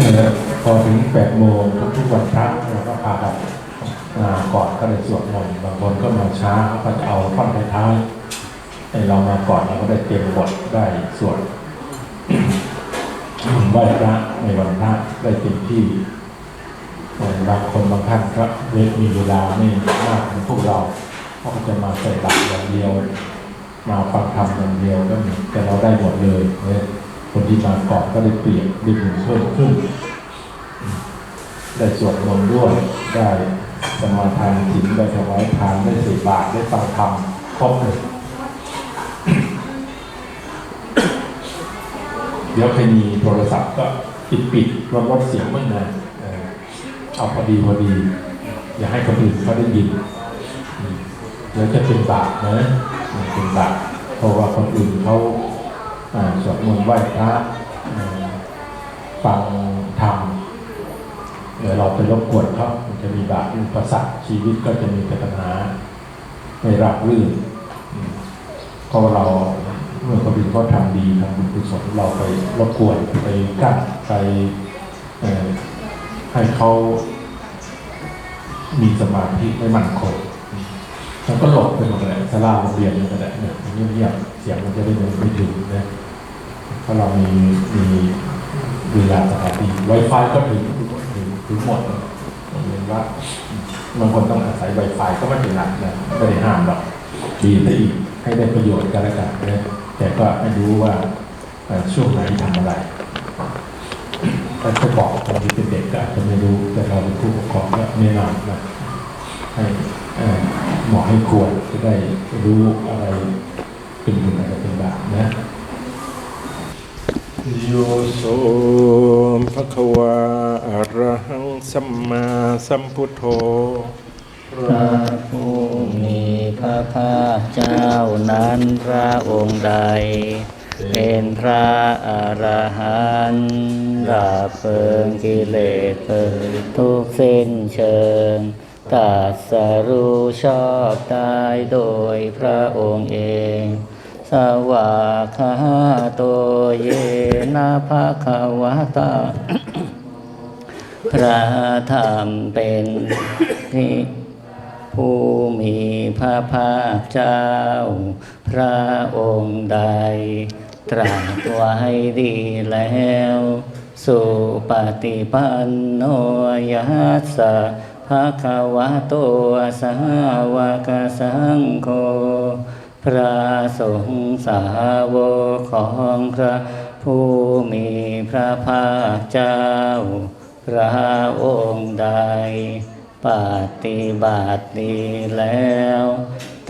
เอ่อพอถึงแปดโมงทุกๆวันพระเราก็พากันมาก่อนก็เลยสวดมนต์บางคนก็มาช้าก็จะเอาท่อนท้ายๆให้เรามาก่อนเราก็ได้เตรียมบทได้สวดไหว้พระในวันพระได้เต็มที่เอ่บางคนบางท่านก็เวลมีเวลาไม่มากเหมือนพวกเราเขาก็จะมาใส่บาตรอย่างเดียว มาฟังธรรมอย่างเดียวก็มีแต่เราได้หมดเลยเนี่ย คนที่มาก่อนก็ได้เปลี่ยนได้บุญเพิ่มขึ้น ได้สวดมนต์ด้วย ได้สมาทานศีลได้ถวายทานได้ส่บาตรได้ฟังธรรมครบเลยเดี๋ยวใครมีโทรศัพท์ก็ปิดปิดลดลดเสียงไม่นานเออเอาพอดีพอดี อย่าให้คนอื่นเขาได้ยินอืมเดี๋ยวจะเป็นบาปนะเป็นบาปเพราะว่าคนอื่นเขา สวดมนต์ไหว้พระฟังธรรมเดี๋ยวเราไปรบกวนเขามันจะมีบาปอุปสรรคชีวิตก็จะมีแต่ปัญหาไม่รับรื่นอืมเพราะเราเมื่อคนอื่นเขาทำดีทำบุญกุศลเราไปรบกวนไปกั้นไปให้เขามีสมาธิไม่มั่นคงมันก็หลบไปหมดเลยสลาโรงเรียนมันก็ได้เนี่ยเงียบเสียงมันจะได้ไม่ถึงนะ ราะเรามีมีเวลาสถานีไวไฟก็ถึงถึงถึงหมดผมเรียนว่าบางคนต้องอาศัยไวไฟก็ไม่เป็นไรนะไม่ได้ห้ามหรอกดีซะอีกให้ได้ประโยชน์กันแล้วกันนะแต่ก็ให้รู้ว่าช่วงไหนทำอะไรถ้าจะบอกคนที่เป็นเด็กก็อาจจะไม่รู้แต่เราเป็นผู้ปกครองก็แนะนำนะให้หมาะให้ควรจะได้รู้อะไรเป็นบุญอะไรเป็นบาปนะ โยโสภะคะวาอะระหังสัมมาสัมพุทโธพระผู้มีพระภาคเจ้านั้นพระองค์ใด เป็นพระอรหันต์ดับเพลิงกิเลสเพลิงทุกสิ้นเชิงตรัสรู้ชอบได้โดยพระองค์เอง สวากาโตเยนะภะคะวะตาพระธรรมเป็นที่ผู้มีพระภาคเจ้า พระองค์ใด ตรัสไว้ดีแล้ว สุปฏิปันโนยัสสะภะคะวะโตสาวกสังโฆ พระสงฆ์สาวกของพระผู้มีพระภาคเจ้า พระองค์ใด ปฏิบัติดีแล้ว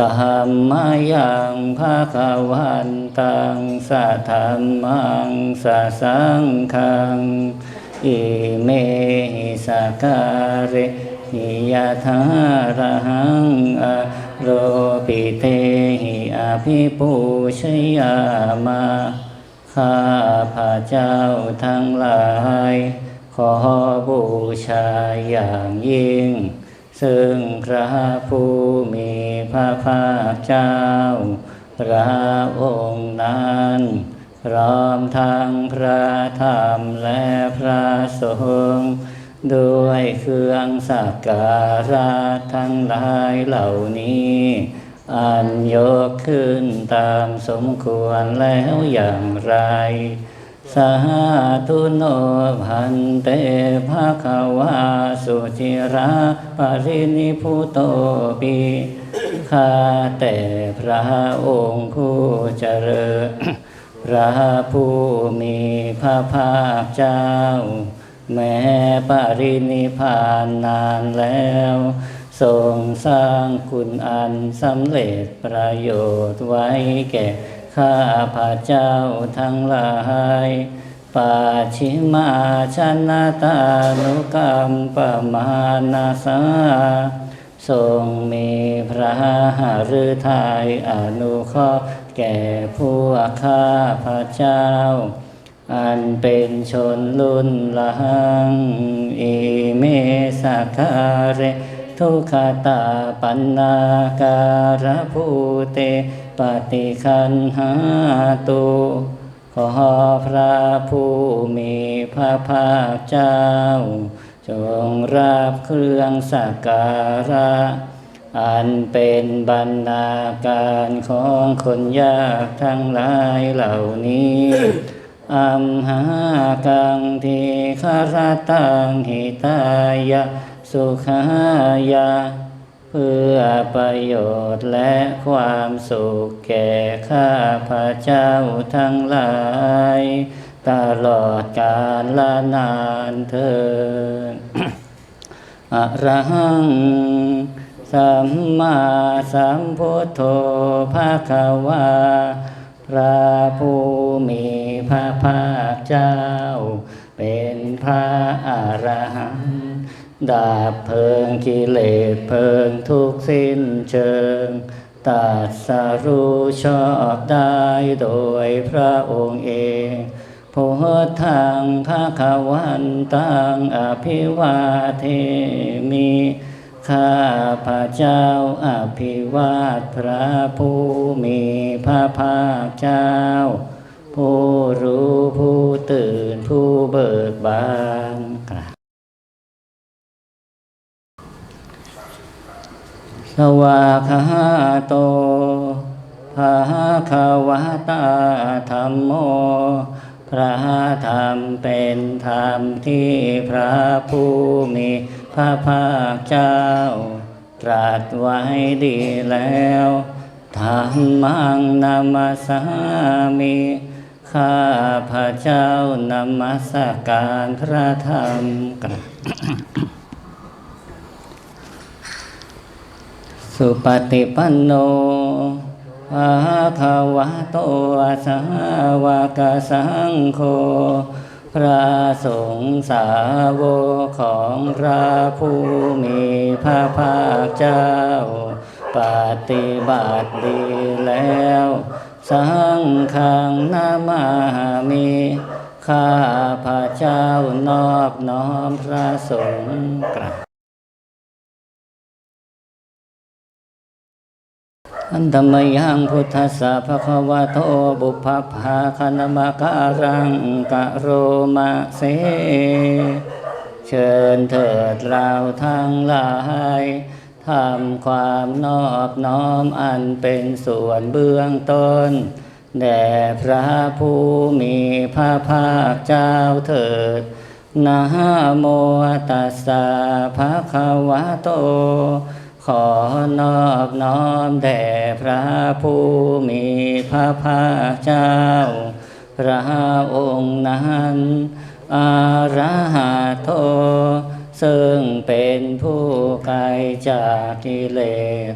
ตามมายังภาควันตังสัทธรรมังสะสังคัง อิเมหิสการิยะทารังอ โรปิเตหิอภิปูชยามา ข้าพระเจ้าทั้งหลาย ขอบูชาอย่างยิ่ง ซึ่งพระผู้มีพระภาคเจ้า พระองค์นั้นพร้อมทั้งพระธรรมและพระสงฆ์ ด้วยเครื่องสักการะทั้งหลายเหล่านี้ อันยกขึ้นตามสมควรแล้วอย่างไรสาธุโนพันเตภาควาสุจิราปรินิพุโตปิข้าแต่พระองค์ผู้เจริญ พระผู้มีพระภาคเจ้า แม้ปรินิพพานนานแล้วทรงสร้างคุณอันสำเร็จประโยชน์ไว้แก่ข้าพระเจ้าทั้งหลายปาชิมาชนะตานุกรรมปมานาสาทรงมีพระหฤทัยอนุเคราะห์แก่พวกข้าพระเจ้า อันเป็นชนลุ่นหลังอิเมสะคาเรทุกขตาปัญนาการภูเตปฏิคันหาตุขอพระผู้มีพระภาคเจ้า จงรับเครื่องสักการะ อันเป็นบรรณาการของคนยากทั้งหลายเหล่านี้ อัมหากังทีคารตังหิตายะ สุขายะ เพื่อประโยชน์และความสุขแก่ข้าพระเจ้าทั้งหลาย ตลอดกาลละนานเถิดอรหังสัมมาสัมพุทโธภาควา พระผู้มีพระภาคเจ้า เป็นพระอรหันต์ดาบเพลิงกิเลสเพลิงทุกสิ้นเชิงตัดสรู้ชอบได้โดยพระองค์เองโพทางภาควันตังอภิวาเทมิ ข้าพระเจ้าอภิวาทพระผู้มีพระภาคเจ้า ผู้รู้ผู้ตื่นผู้เบิกบานสวากขาโตภาคาวตาธรรมโม พระธรรมเป็นธรรมที่พระผู้มี ระภาคเจ้า ตรัสไว้ดีแล้วธรรมังนามาสามิข้าพระเจ้านมัสการพระธรรมกราบสุปฏิปันโนภาคาวะโตสาวกสังโฆ พระสงฆ์สาวกของพระผู้มีพระภาคเจ้า ปฏิบัติดีแล้ว สังฆังนามามีข้าพระเจ้านอบน้อมพระสงฆ์กราบ อันธรรมยังพุทธัสสะภะคะวะโตบุพพภาคณมการังกะโรมาเส เชิญเถิดเราทั้งหลายทำความนอบน้อมอันเป็นส่วนเบื้องต้น แด่พระผู้มีพระภาคเจ้าเถิดนะโมตัสสะภะคะวะโต อนอบน้อมแด่พระผู้มีพระภาคเจ้า พระองค์นั้นอาราหะโตซึ่งเป็นผู้ไกลจากกิเลส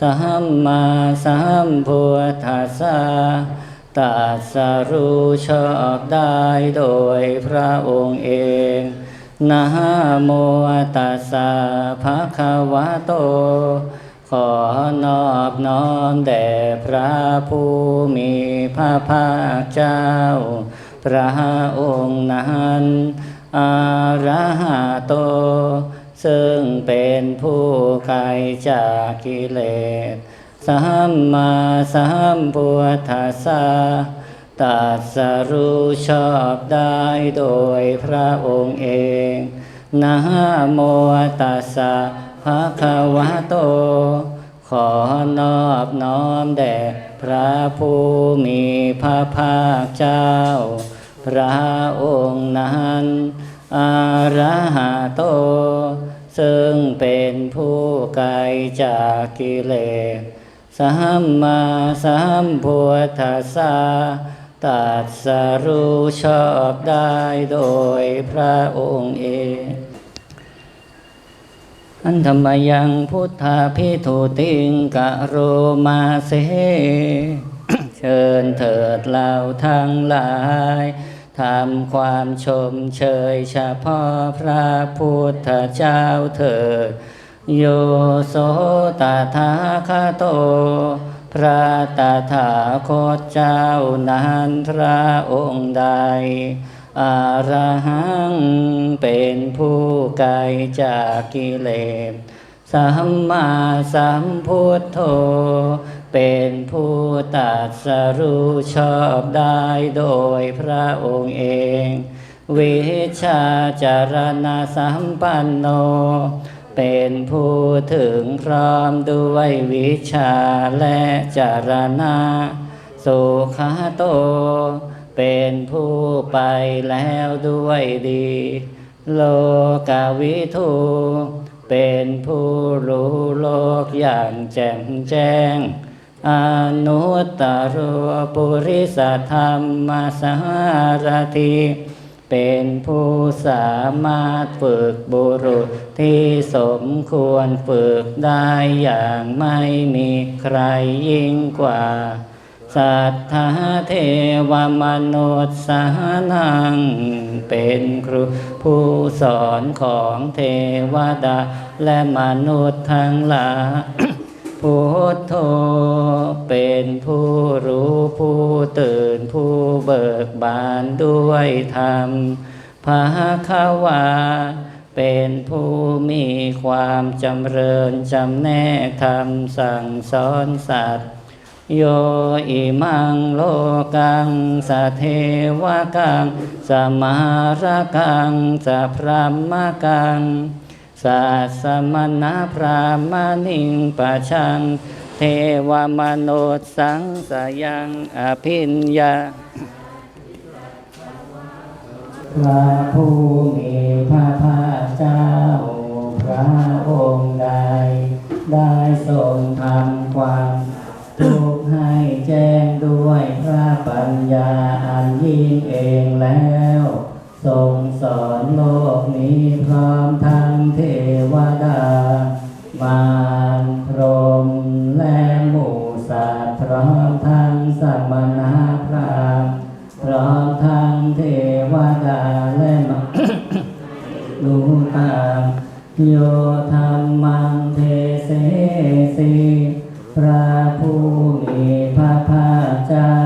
สัมมาสัมพุทธัสสะตัสรู้ชอบได้โดยพระองค์เอง นะโมตัสสะภะคะวะโต ขอนอบน้อมแด่พระผู้มีพระภาคเจ้า พระองค์นั้นอาราหะโต ซึ่งเป็นผู้ไกลจากกิเลสสัมมาสัมพุทธัสสะ ตรัสรู้ชอบได้โดยพระองค์เองนะโมตัสสะภะคะวะโต ขอนอบน้อมแด่พระผู้มีพระภาคเจ้า พระองค์นั้นอาราหะโต ซึ่งเป็นผู้ไกลจากกิเลสสัมมาสัมพุทธัสสะ ตรัสรู้ชอบได้โดยพระองค์เองอันธรรมยังพุทธาพิทุติงกะโรมาเสเชิญเถิดเราทั้งหลายทำความชมเชยเฉพาะพระพุทธเจ้าเถิด โยโสตถาคโต พระตถาคตเจ้านั้นพระองค์ใด อาระหังเป็นผู้ไกลจากกิเลสสัมมาสัมพุทโธเป็นผู้ตรัสรู้ชอบได้โดยพระองค์เอง วิชาจารณะสัมปันโน เป็นผู้ถึงพร้อมด้วยวิชาและจารณะ สุขโต เป็นผู้ไปแล้วด้วยดี โลกาวิทูเป็นผู้รู้โลกอย่างแจ่มแจ้ง อนุตตรปุริสธรรมสารติ เป็นผู้สามารถฝึกบุรุษที่สมควรฝึกได้อย่างไม่มีใครยิ่งกว่า สัทธาเทวมนุษย์สานัง เป็นครูผู้สอนของเทวดาและมนุษย์ทั้งหลาย พุทโธเป็นผู้รู้ผู้ตื่นผู้เบิกบานด้วยธรรมภาควา เป็นผู้มีความจำเริญจำแนกธรรมสั่งสอนสัตว์ โยอิมังโลกังสเทวกัง สมาระกังสพรหมกัง สัสมณพรามณิงปะชัง เทวมนุษย์สังสยังอภิญญาพระผู้มีพระภาคเจ้า พระองค์ใด ได้ทรงทำความทุกข์ให้แจ้งด้วยพระปัญญาอันยิ่งเองแล้ว ทรงสอนโลกนี้พร้อมทั้งเทวดา มารพรมและหมู่สัตว์พร้อมทั้งสัมมนาพรามพร้อมทั้งเทวดาและมลูตามโยธรรมังเทเสสีพระผู้มีพระภาคเจ้า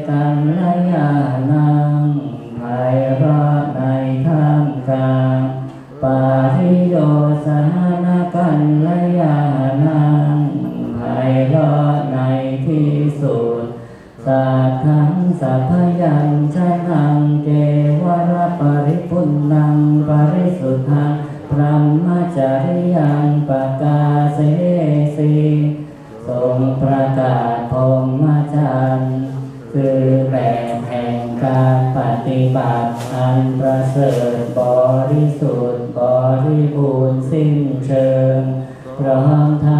เชตังไลยานังไพเราะในท่ามกลางปาริโยสานกันลยานังไพเราะในที่สุดสัทธังสัพยัญชนะเกวรปริพุนนังปริสุทธังพรหมจริยังปกาเส บัติอันประเสริฐบริสุทธิ์บริบูรณ์สิ้นเชิงพร้อมทั้ง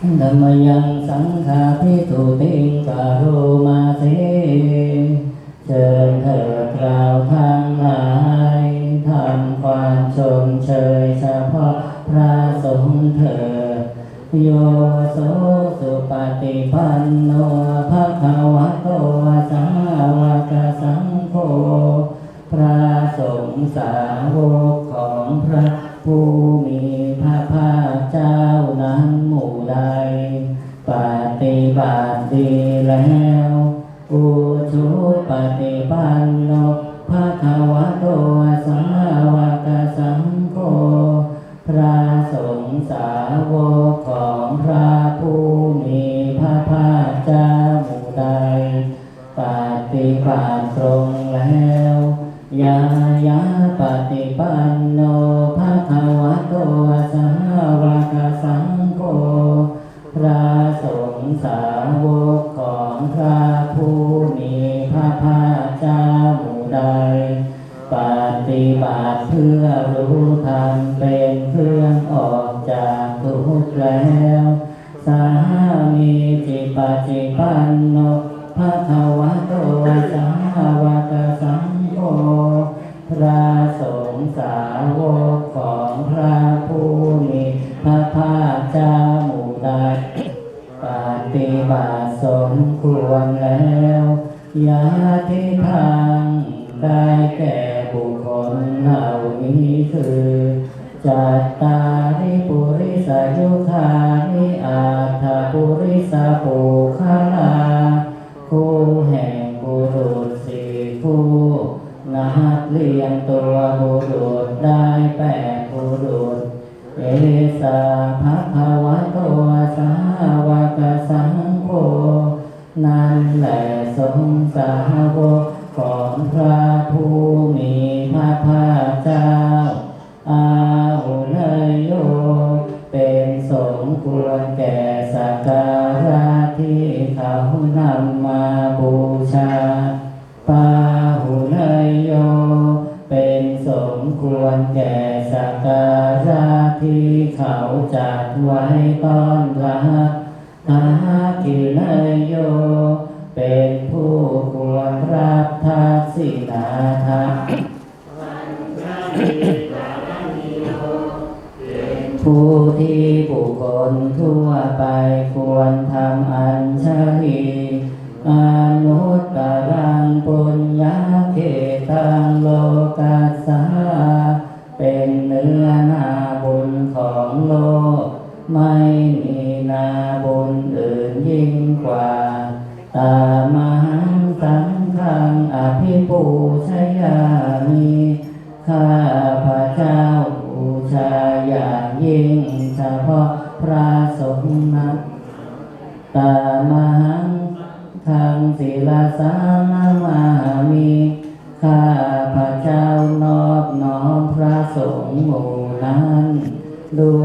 ธรรมยังสังฆาพิสุติงกาโรมาเสเชิญเธอกล่าวทางหลายทำความชมเชยเฉพาะพระสงฆ์เธอ โยโสสุปฏิปันโนภะคะวะโตสังวกสังโฆพระสงฆ์สาวกของพระผู้มีพระภาค ปฏิปันโนภะคะวะโตสัมมาวะกสังโฆพระสงฆ์สาวกของพระผู้มีพระภาคเจ้าหมู่ใดปฏิปัน สมควรแล้วยาทิพังได้แก่บุคคลเหล่านี้คือจัตตา ของโลก ไม่มีนาบุญอื่นยิ่งกว่า ตามังสังฆังอภิปูส No.